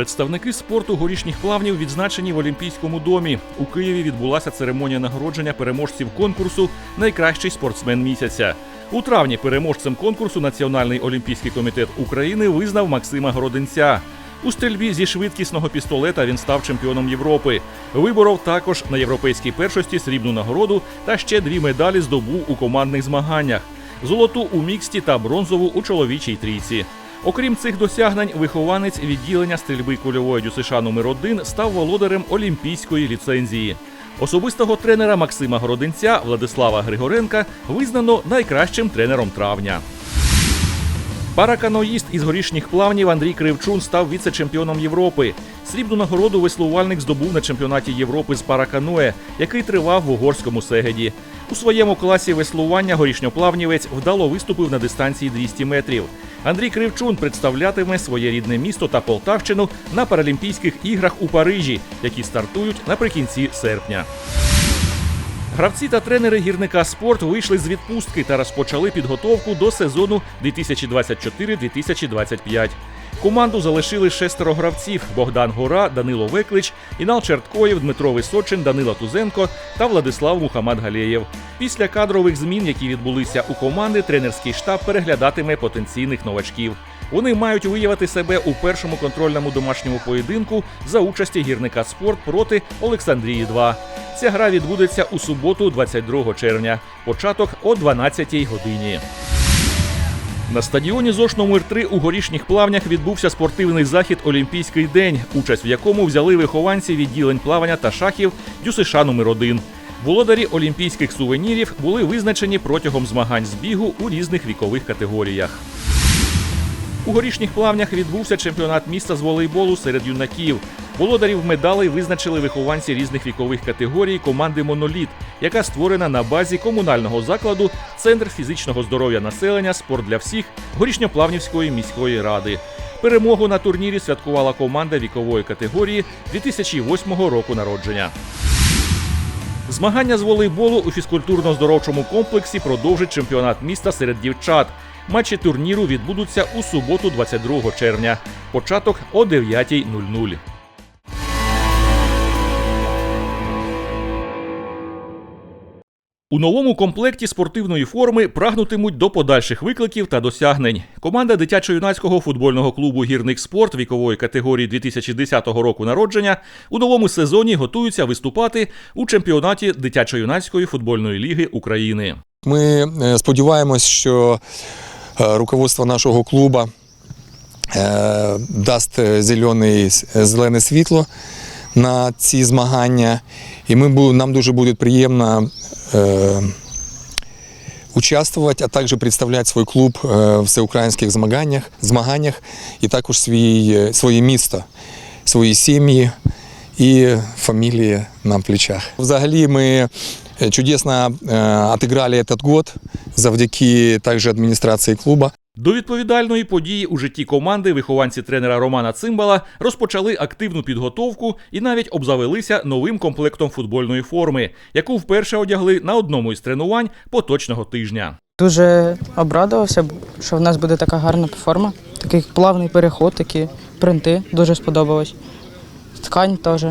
Представники спорту горішніх плавнів відзначені в Олімпійському домі. У Києві відбулася церемонія нагородження переможців конкурсу Найкращий спортсмен місяця. У травні переможцем конкурсу Національний олімпійський комітет України визнав Максима Городенця. У стрільбі зі швидкісного пістолета він став чемпіоном Європи. Виборов також на європейській першості срібну нагороду та ще дві медалі здобув у командних змаганнях: золоту у міксті та бронзову у чоловічій трійці. Окрім цих досягнень, вихованець відділення стрільби кульової ДЮСШ номер 1 став володарем олімпійської ліцензії. Особистого тренера Максима Городенця Владислава Григоренка визнано найкращим тренером травня. Параканоїст із горішніх плавнів Андрій Кривчун став віце-чемпіоном Європи. Срібну нагороду веслувальник здобув на чемпіонаті Європи з параканоє, який тривав в угорському сегеді. У своєму класі веслування горішньоплавнівець вдало виступив на дистанції 200 метрів. Андрій Кривчун представлятиме своє рідне місто та Полтавщину на Паралімпійських іграх у Парижі, які стартують наприкінці серпня. Гравці та тренери гірника спорт вийшли з відпустки та розпочали підготовку до сезону 2024-2025. Команду залишили шестеро гравців: Богдан Гора, Данило Веклич, Інал Черткоєв, Дмитро Височин, Данило Тузенко та Владислав Мухаммад Галєєв. Після кадрових змін, які відбулися у команди, тренерський штаб переглядатиме потенційних новачків. Вони мають виявити себе у першому контрольному домашньому поєдинку за участі гірника спорт проти Олександрії 2 Ця гра відбудеться у суботу, 22 червня. Початок о 12 годині. На стадіоні ЗОШ номер 3 у горішніх плавнях відбувся спортивний захід Олімпійський день, участь в якому взяли вихованці відділень плавання та шахів ДЮСШ номер 1 Володарі олімпійських сувенірів були визначені протягом змагань з бігу у різних вікових категоріях. У горішніх плавнях відбувся чемпіонат міста з волейболу серед юнаків. Володарів медалей визначили вихованці різних вікових категорій команди Моноліт, яка створена на базі комунального закладу Центр фізичного здоров'я населення Спорт для всіх горішньоплавнівської міської ради. Перемогу на турнірі святкувала команда вікової категорії 2008 року народження. Змагання з волейболу у фізкультурно-здоровчому комплексі продовжить чемпіонат міста серед дівчат. Матчі турніру відбудуться у суботу, 22 червня. Початок о 9.00. У новому комплекті спортивної форми прагнутимуть до подальших викликів та досягнень. Команда дитячо-юнацького футбольного клубу Гірник спорт вікової категорії 2010 року народження у новому сезоні готуються виступати у чемпіонаті дитячо-юнацької футбольної ліги України. Ми е, сподіваємось, що е, руководство нашого клубу е, дасть зелене світло на ці змагання, і ми, бу- нам дуже буде приємно е, участвувати, а також представляти свій клуб е, в всеукраїнських змаганнях, змаганнях і також свій, е, своє місто, свої сім'ї і фамілії на плечах. Взагалі ми е, чудесно э, отыграли этот год завдяки также адміністрації клуба. До відповідальної події у житті команди вихованці тренера Романа Цимбала розпочали активну підготовку і навіть обзавелися новим комплектом футбольної форми, яку вперше одягли на одному із тренувань поточного тижня. Дуже обрадувався, що в нас буде така гарна форма, такий плавний переход, такі принти. Дуже сподобалось. Ткань теж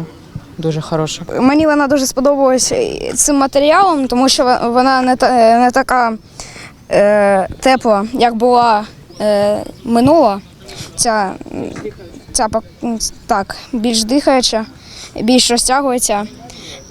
дуже хороша. Мені вона дуже сподобалась цим матеріалом, тому що вона не, та, не така е, тепло, як була е, минула. Ця, ця так, більш дихаюча, більш розтягується.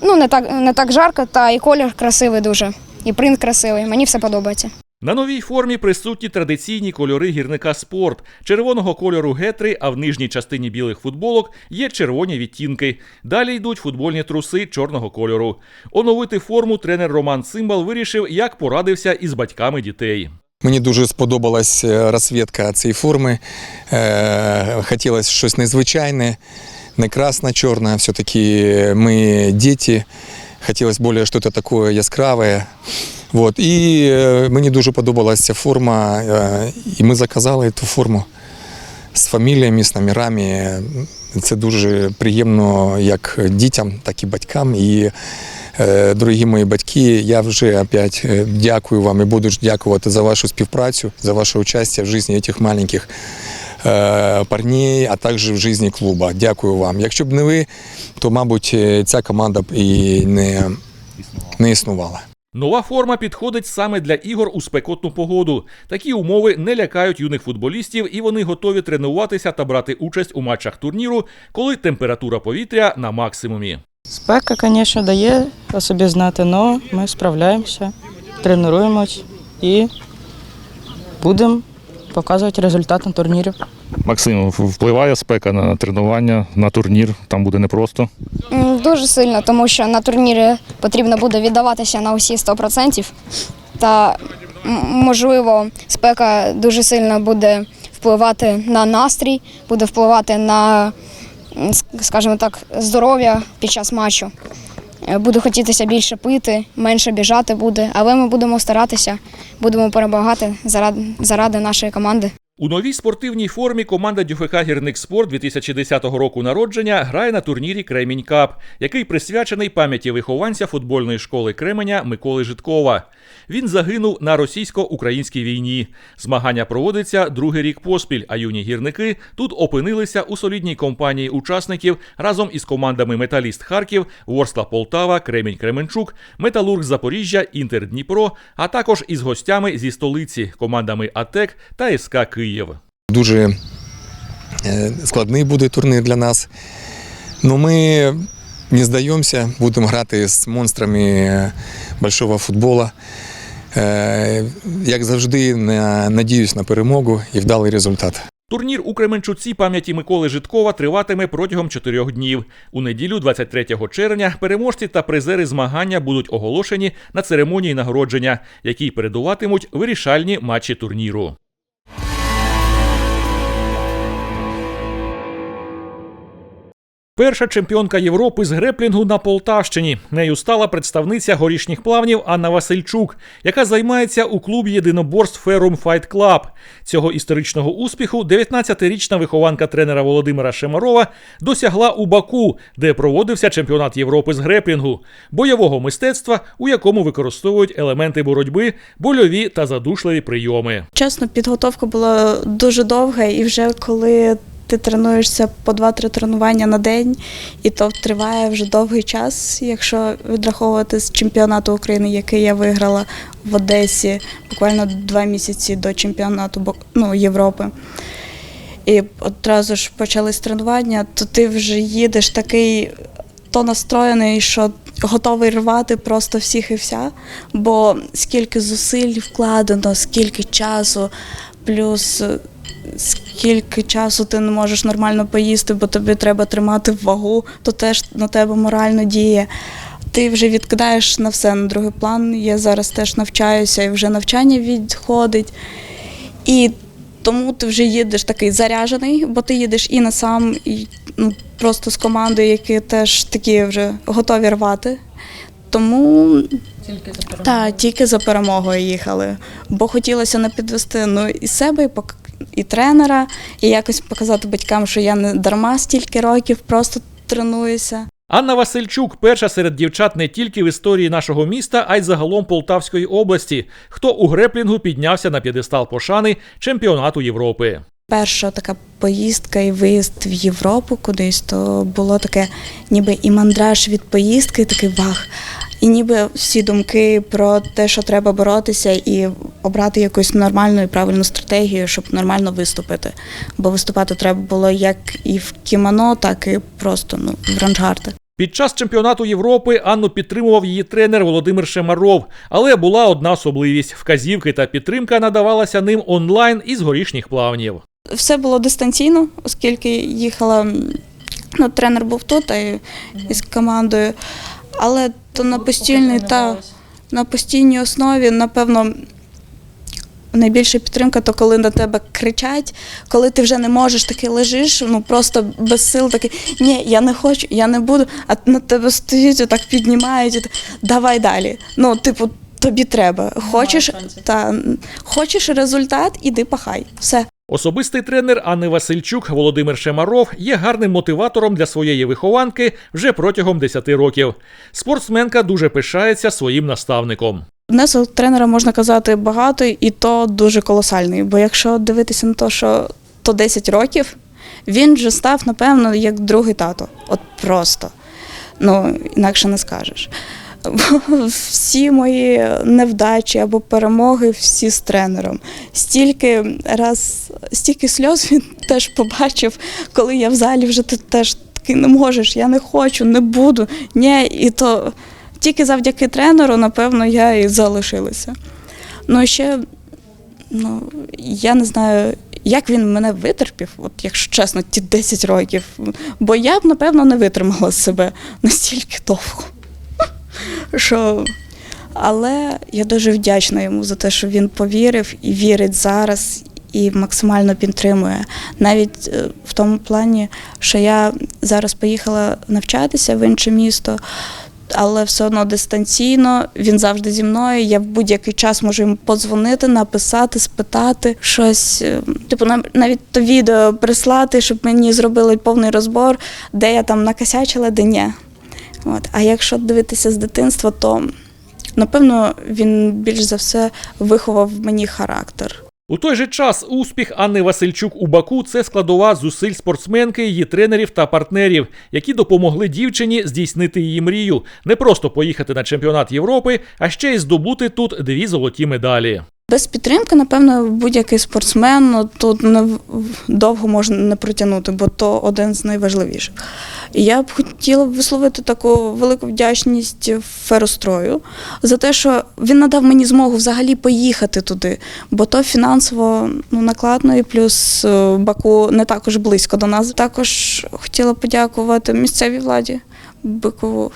Ну, не так, не так жарко, та і колір красивий дуже. І принт красивий. Мені все подобається. На новій формі присутні традиційні кольори гірника спорт червоного кольору гетри, а в нижній частині білих футболок є червоні відтінки. Далі йдуть футбольні труси чорного кольору. Оновити форму тренер Роман Цимбал вирішив, як порадився із батьками дітей. Мені дуже сподобалась е, розсвітка цієї форми. Е, Хотілося щось незвичайне, не красна, чорна. Все-таки ми діти. Хотілося більше щось таке яскраве. Вот. І е, мені дуже подобалася ця форма, е, і ми заказали цю форму з фаміліями, з номерами. Це дуже приємно як дітям, так і батькам. І е, дорогі мої батьки, я вже опять дякую вам і буду дякувати за вашу співпрацю, за ваше участь в житті цих маленьких парней, а також в житті клуба. Дякую вам. Якщо б не ви, то, мабуть, ця команда б і не, не існувала. Нова форма підходить саме для ігор у спекотну погоду. Такі умови не лякають юних футболістів, і вони готові тренуватися та брати участь у матчах турніру, коли температура повітря на максимумі. Спека, звісно, дає собі знати, але ми справляємося, тренуємось і будемо показувати результат на турнірі. Максим, впливає спека на тренування, на турнір, там буде непросто. Дуже сильно, тому що на турнірі потрібно буде віддаватися на усі 100%. Та можливо, спека дуже сильно буде впливати на настрій, буде впливати на, скажімо так, здоров'я під час матчу. Е, Буде хотітися більше пити, менше біжати буде, але ми будемо старатися, будемо перемагати заради, заради нашої команди. У новій спортивній формі команда ДЮФК Гірник Спорт 2010 року народження грає на турнірі Кремінь Кап, який присвячений пам'яті вихованця футбольної школи Кременя Миколи Житкова. Він загинув на російсько-українській війні. Змагання проводиться другий рік поспіль, а юні гірники тут опинилися у солідній компанії учасників разом із командами Металіст Харків, Ворскла Полтава, Кремінь Кременчук, Металург Запоріжжя, Інтер Дніпро, а також із гостями зі столиці командами АТЕК та СК Київ. Дуже е, складний буде турнір для нас. Ну, ми не здаємося, будемо грати з монстрами большого футболу. Е, Як завжди, надіюсь на перемогу і вдалий результат. Турнір у Кременчуці пам'яті Миколи Житкова триватиме протягом чотирьох днів. У неділю, 23 червня, переможці та призери змагання будуть оголошені на церемонії нагородження, якій передуватимуть вирішальні матчі турніру. Перша чемпіонка Європи з греплінгу на Полтавщині. Нею стала представниця горішніх плавнів Анна Васильчук, яка займається у клубі єдиноборств Ферум Fight Club. Цього історичного успіху 19-річна вихованка тренера Володимира Шемарова досягла у Баку, де проводився чемпіонат Європи з греплінгу, бойового мистецтва, у якому використовують елементи боротьби, больові та задушливі прийоми. Чесно, підготовка була дуже довга, і вже коли ти тренуєшся по 2-3 тренування на день, і то триває вже довгий час, якщо відраховувати з чемпіонату України, який я виграла в Одесі буквально два місяці до чемпіонату ну, Європи. І одразу ж почались тренування, то ти вже їдеш такий то настроєний, що готовий рвати просто всіх і вся. Бо скільки зусиль вкладено, скільки часу, плюс скільки часу ти не можеш нормально поїсти, бо тобі треба тримати вагу, то теж на тебе морально діє. Ти вже відкидаєш на все на другий план. Я зараз теж навчаюся, і вже навчання відходить. І тому ти вже їдеш такий заряджений, бо ти їдеш і на сам, і ну, просто з командою, які теж такі вже готові рвати. Тому та, тільки за перемогою їхали. Бо хотілося не підвести ну, і себе, і, і тренера, і якось показати батькам, що я не дарма стільки років просто тренуюся. Анна Васильчук перша серед дівчат не тільки в історії нашого міста, а й загалом Полтавської області, хто у греплінгу піднявся на п'єдестал пошани чемпіонату Європи. Перша така поїздка і виїзд в Європу кудись, то було таке, ніби і мандраж від поїздки, такий вах. І ніби всі думки про те, що треба боротися і обрати якусь нормальну і правильну стратегію, щоб нормально виступити. Бо виступати треба було як і в кімоно, так і просто ну, в ранжгартах. Під час чемпіонату Європи Анну підтримував її тренер Володимир Шемаров, але була одна особливість: вказівки та підтримка надавалася ним онлайн із горішніх плавнів. все було дистанційно, оскільки їхала, ну, тренер був тут а із командою. Але то на постійній та на постійній основі, напевно, найбільша підтримка, то коли на тебе кричать, коли ти вже не можеш, таки лежиш, ну просто без сил, такий ні, я не хочу, я не буду, а на тебе стоїть, отак піднімають, і давай далі. Ну, типу, тобі треба. Хочеш, та, хочеш результат, іди пахай. Все. Особистий тренер Анни Васильчук Володимир Шемаров є гарним мотиватором для своєї вихованки вже протягом 10 років. Спортсменка дуже пишається своїм наставником. Внесок тренера можна казати багато, і то дуже колосальний. Бо якщо дивитися на те, що то 10 років, він вже став, напевно, як другий тато. От просто. Ну, інакше не скажеш. Всі мої невдачі або перемоги, всі з тренером. Стільки раз, стільки сльоз він теж побачив, коли я в залі вже ти теж такий не можеш, я не хочу, не буду. Ні, і то тільки завдяки тренеру, напевно, я і залишилася. Ну, ще, ну, я не знаю, як він мене витерпів, от якщо чесно, ті 10 років. Бо я б, напевно, не витримала себе настільки довго. Що... Але я дуже вдячна йому за те, що він повірив і вірить зараз, і максимально підтримує. Навіть е, в тому плані, що я зараз поїхала навчатися в інше місто, але все одно дистанційно. Він завжди зі мною. Я в будь-який час можу йому подзвонити, написати, спитати щось. е, Типу, нав- навіть то відео прислати, щоб мені зробили повний розбор, де я там накосячила, де ні. От. А якщо дивитися з дитинства, то напевно він більш за все виховав мені характер. У той же час успіх Анни Васильчук у Баку це складова зусиль спортсменки, її тренерів та партнерів, які допомогли дівчині здійснити її мрію, не просто поїхати на чемпіонат Європи, а ще й здобути тут дві золоті медалі. Без підтримки, напевно, будь-який спортсмен ну, тут не довго можна не протягнути, бо то один з найважливіших. І я б хотіла висловити таку велику вдячність ферострою за те, що він надав мені змогу взагалі поїхати туди, бо то фінансово ну, накладно, і плюс е, Баку не також близько до нас. Також хотіла подякувати місцевій владі Бикову.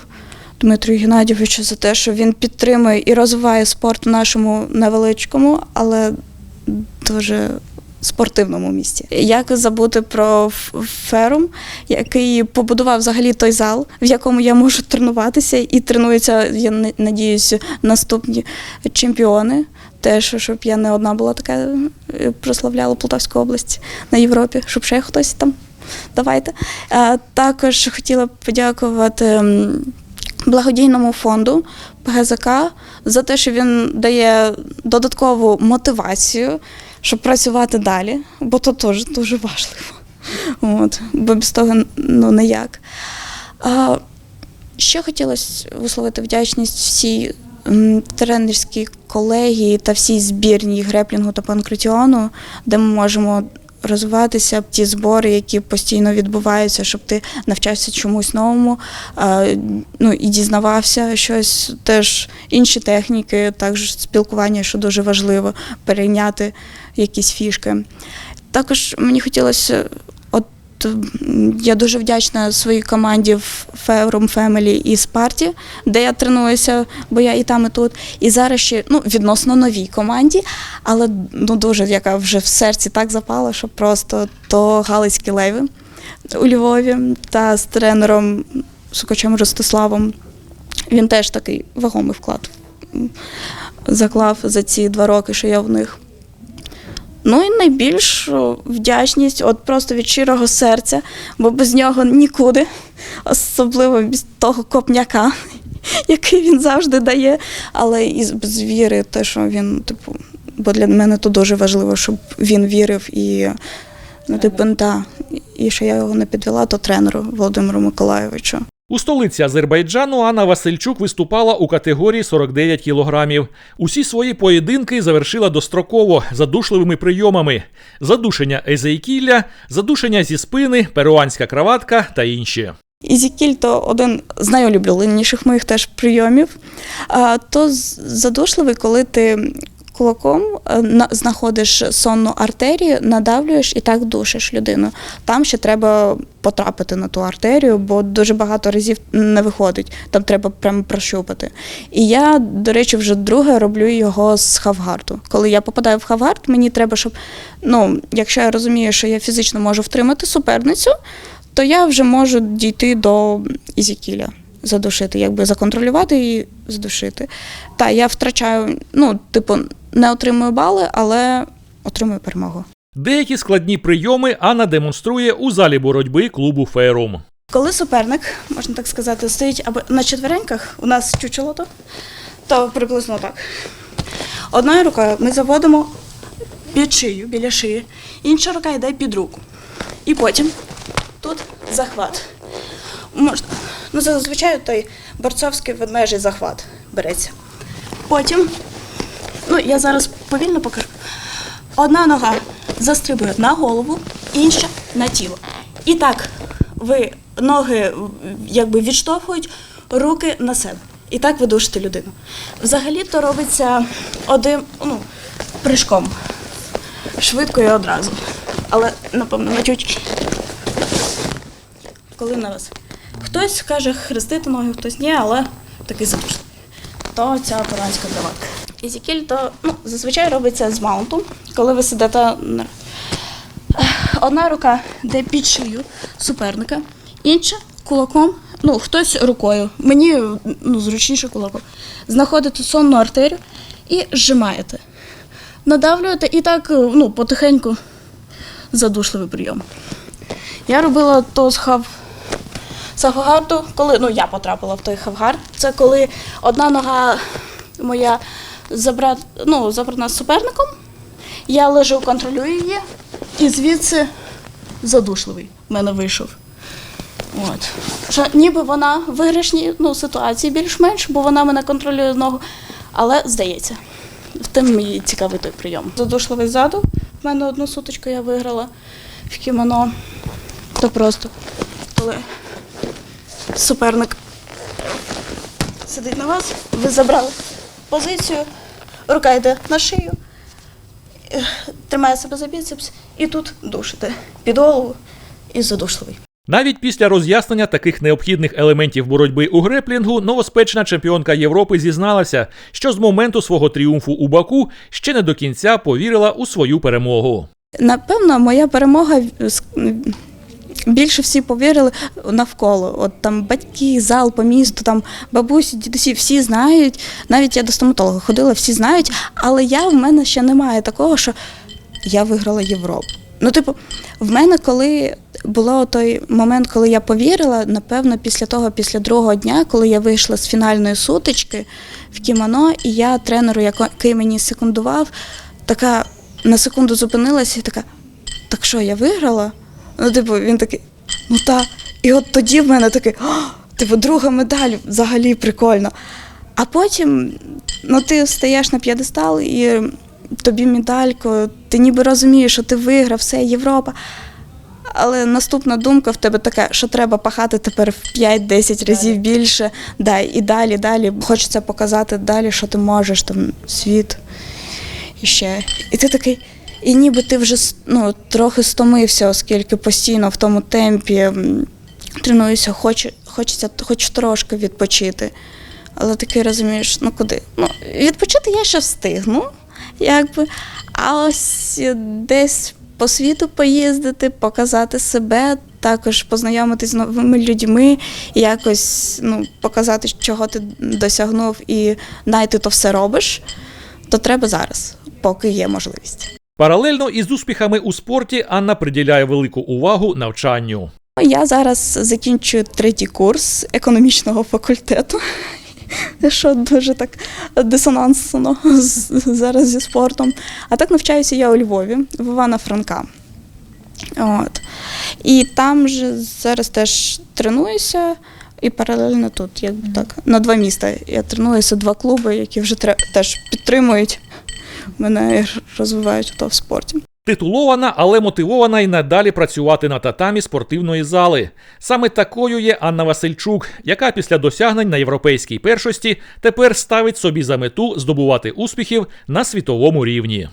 Дмитру Геннадійовичу за те, що він підтримує і розвиває спорт в нашому невеличкому, але дуже спортивному місті. Як забути про ферум, який побудував взагалі той зал, в якому я можу тренуватися, і тренуються, я на- надіюся, наступні чемпіони. Теж, щоб я не одна була така, е, прославляла Полтавську область на Європі, щоб ще хтось там. Давайте. Також хотіла б подякувати. Благодійному фонду ПГЗК за те, що він дає додаткову мотивацію, щоб працювати далі, бо то теж дуже важливо. От, бо без того ну, ніяк. А, ще хотілося висловити вдячність всій тренерській колегії та всій збірній греплінгу та панкратіону, де ми можемо розвиватися, ті збори, які постійно відбуваються, щоб ти навчався чомусь новому, ну і дізнавався щось, теж інші техніки, також спілкування, що дуже важливо, перейняти якісь фішки. Також мені хотілося, я дуже вдячна своїй команді в Феврум Family і Спарті, де я тренуюся, бо я і там, і тут. І зараз ще ну, відносно новій команді, але ну, дуже яка вже в серці так запала, що просто то Галицькі леви у Львові та з тренером Сукачем Ростиславом. Він теж такий вагомий вклад заклав за ці два роки, що я в них. Ну і найбільшу вдячність, от просто від щирого серця, бо без нього нікуди, особливо без того копняка, який він завжди дає, але і без віри, те, що він, типу, бо для мене то дуже важливо, щоб він вірив і, ну, типу, та, і що я його не підвела, то тренеру Володимиру Миколайовичу. У столиці Азербайджану Анна Васильчук виступала у категорії 49 кілограмів. Усі свої поєдинки завершила достроково задушливими прийомами: задушення езейкілля, задушення зі спини, перуанська краватка та інші. Ізікіль то один з найулюбленіших моїх теж прийомів. То задушливий, коли ти кулаком е, знаходиш сонну артерію, надавлюєш і так душиш людину. Там ще треба потрапити на ту артерію, бо дуже багато разів не виходить. Там треба прямо прощупати. І я, до речі, вже друге роблю його з хавгарту. Коли я попадаю в хавгард, мені треба, щоб ну, якщо я розумію, що я фізично можу втримати суперницю, то я вже можу дійти до Ізікіля, задушити, якби законтролювати і задушити. Та я втрачаю, ну, типу, не отримую бали, але отримую перемогу. Деякі складні прийоми Анна демонструє у залі боротьби клубу Ферум. Коли суперник, можна так сказати, стоїть або на четвереньках, у нас чучело то, то приблизно так. Одною рукою ми заводимо під шию, біля шиї, інша рука йде під руку. І потім тут захват. Можна, ну зазвичай той борцовський ведмежий захват береться. Потім, ну я зараз повільно покажу. Одна нога застрибує на голову, інша на тіло. І так ви ноги якби відштовхують руки на себе. І так ви душите людину. Взагалі то робиться одним ну, прыжком. Швидко і одразу. Але, напевно, на чуть. Коли на вас. Хтось каже хрестити ноги, хтось ні, але такий задушний. То ця операнська кроватка. Ізікіль то ну, зазвичай робиться з маунту, коли ви сидите на одна рука йде під шию суперника, інша кулаком, ну хтось рукою. Мені ну, зручніше кулаком. Знаходите сонну артерію і зжимаєте. Надавлюєте і так ну, потихеньку задушливий прийом. Я робила то з хав. З хавгарту, коли ну, я потрапила в той хавгард, це коли одна нога моя забрат, ну, забрана суперником, я лежу, контролюю її, і звідси задушливий в мене вийшов. От. Що ніби вона в виграшній ну, ситуації більш-менш, бо вона мене контролює ногу, але здається, в тим мені цікавий той прийом. Задушливий ззаду. В мене одну суточку я виграла в кімоно. То просто коли суперник. Сидить на вас, ви забрали позицію, рука йде на шию, е, тримає себе за біцепс. І тут душите під голову. І задушливий. Навіть після роз'яснення таких необхідних елементів боротьби у греплінгу новоспечна чемпіонка Європи зізналася, що з моменту свого тріумфу у Баку ще не до кінця повірила у свою перемогу. Напевно, моя перемога з- більше всі повірили навколо. От там батьки, зал по місту, там бабусі, дідусі, всі знають. Навіть я до стоматолога ходила, всі знають. Але я в мене ще немає такого, що я виграла Європу. Ну, типу, в мене коли було той момент, коли я повірила, напевно, після того, після другого дня, коли я вийшла з фінальної сутички в кімоно, і я тренеру, який мені секундував, така на секунду зупинилася і така, так що, я виграла? Ну, типу, він такий, ну та. І от тоді в мене такий, типу, друга медаль взагалі прикольно. А потім ну, ти стаєш на п'єдестал і тобі медальку, ти ніби розумієш, що ти виграв, все, Європа. Але наступна думка в тебе така, що треба пахати тепер в 5-10 разів більше. Да, і далі, далі. Хочеться показати далі, що ти можеш, там світ і ще. І ти такий, і ніби ти вже ну, трохи стомився, оскільки постійно в тому темпі м, тренуєшся, хоч, хочеться хоч трошки відпочити. Але такий розумієш, ну куди? Ну, відпочити я ще встигну, якби. А ось десь по світу поїздити, показати себе, також познайомитись з новими людьми, якось ну, показати, чого ти досягнув, і навіть то все робиш, то треба зараз, поки є можливість. Паралельно із успіхами у спорті Анна приділяє велику увагу навчанню. Я зараз закінчую третій курс економічного факультету, що дуже так дисонансно зараз зі спортом. А так навчаюся я у Львові, в Івана Франка. От. І там же зараз теж тренуюся. І паралельно тут, якби так, на два міста. Я тренуюся, два клуби, які вже теж підтримують мене розвивають то в спорті. Титулована, але мотивована й надалі працювати на татамі спортивної зали. Саме такою є Анна Васильчук, яка після досягнень на європейській першості тепер ставить собі за мету здобувати успіхів на світовому рівні.